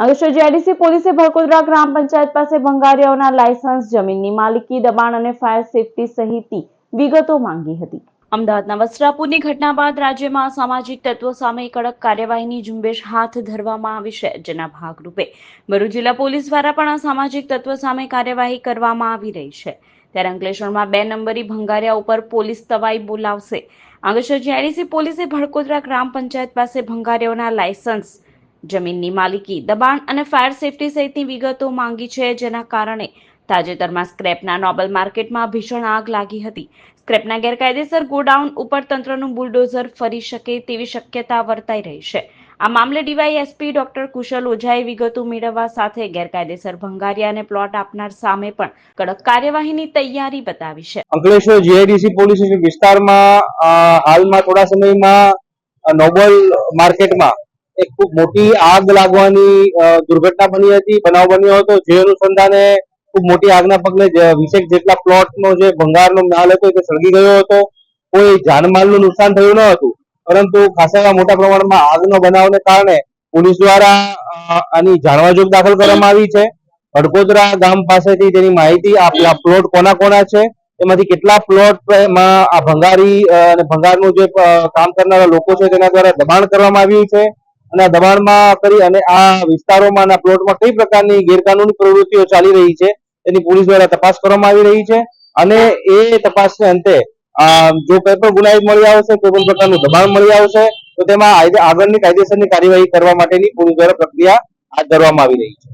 Ankleshwar GIDC પોલીસે ભરકોદરા ગ્રામ પંચાયત પાસે ભંગારીઓના licence, જમીનની માલિકી, દબાણ અને ફાયર સેફટી સહિતની વિગતો માંગી હતી. અમદાવાદના વસ્ત્રાપુરની ઘટના બાદ રાજ્યમાં સામાજિક તત્વો સામે કડક કાર્યવાહીની ઝુંબેશ હાથ ધરવામાં આવી છે, જેના ભાગરૂપે ભરૂચ જિલ્લા પોલીસ દ્વારા પણ સામાજિક તત્વો સામે કાર્યવાહી કરવામાં આવી રહી છે. ત્યારે અંકલેશ્વરમાં બે નંબરી ભંગારિયા ઉપર પોલીસ તવાઈ બોલાવશે. અંકલેશ્વર જીઆઈડીસી પોલીસે ભડકોદરા ગ્રામ પંચાયત પાસે ભંગારીયાઓના લાયસન્સ જમીનની માલિકી, દબાણ અને ફાયર સેફટી સહિતની વિગતો માંગી છે, જેના કારણે તાજેતરમાં સ્ક્રેપના નોબલ માર્કેટમાં ભીષણ આગ લાગી હતી. સ્ક્રેપના ગેરકાયદેસર ગોડાઉન ઉપર તંત્રનું બુલડોઝર ફરી શકે તેવી શક્યતા વર્તાઈ રહી છે. આ મામલે ડીવાયએસપી ડોક્ટર કુશલ ઓઝાએ વિગતો મેળવવા સાથે ગેરકાયદેસર ભંગારિયા અને પ્લોટ આપનાર સામે પણ કડક કાર્યવાહીની તૈયારી બતાવી છે. અંકલેશ્વર જીઆઈડીસી પોલીસ વિસ્તારમાં હાલમાં થોડા સમયમાં નોબલ માર્કેટમાં એક ખૂબ મોટી આગ લાગવાની દુર્ઘટના બની હતી, બનાવ બન્યો હતો. જે અનુસંધાને ખૂબ મોટી આગના પગલે વીસેક જેટલા પ્લોટનો જે ભંગારનો માલ હતો તે સળગી ગયો હતો. કોઈ જાનમાલનું નુકસાન થયું ન હતું. પરંતુ ખાસા મોટા પ્રમાણમાં આગનો બનાવને કારણે પોલીસ દ્વારા આની જાણવાજોગ દાખલ કરવામાં આવી છે. હડકોદરા ગામ પાસેથી તેની માહિતી આ પ્લોટ કોના કોના છે, એમાંથી કેટલા પ્લોટમાં આ ભંગારી અને ભંગારનું જે કામ કરનારા લોકો છે તેના દ્વારા દબાણ કરવામાં આવ્યું છે. અને દબાણમાં કરી અને આ વિસ્તારોમાં પ્લોટમાં કઈ પ્રકારની ગેરકાનૂની પ્રવૃત્તિઓ ચાલી રહી છે, તેની પોલીસ દ્વારા તપાસ કરવામાં આવી રહી છે અને એ તપાસને અંતે જો કોઈ પણ ગુનાહિત મળી આવશે, કોઈ પણ પ્રકારનું દબાણ મળી આવશે, તો તેમાં આગળની કાયદેસરની કાર્યવાહી કરવા માટેની પોલીસ દ્વારા પ્રક્રિયા હાથ ધરવામાં આવી રહી છે.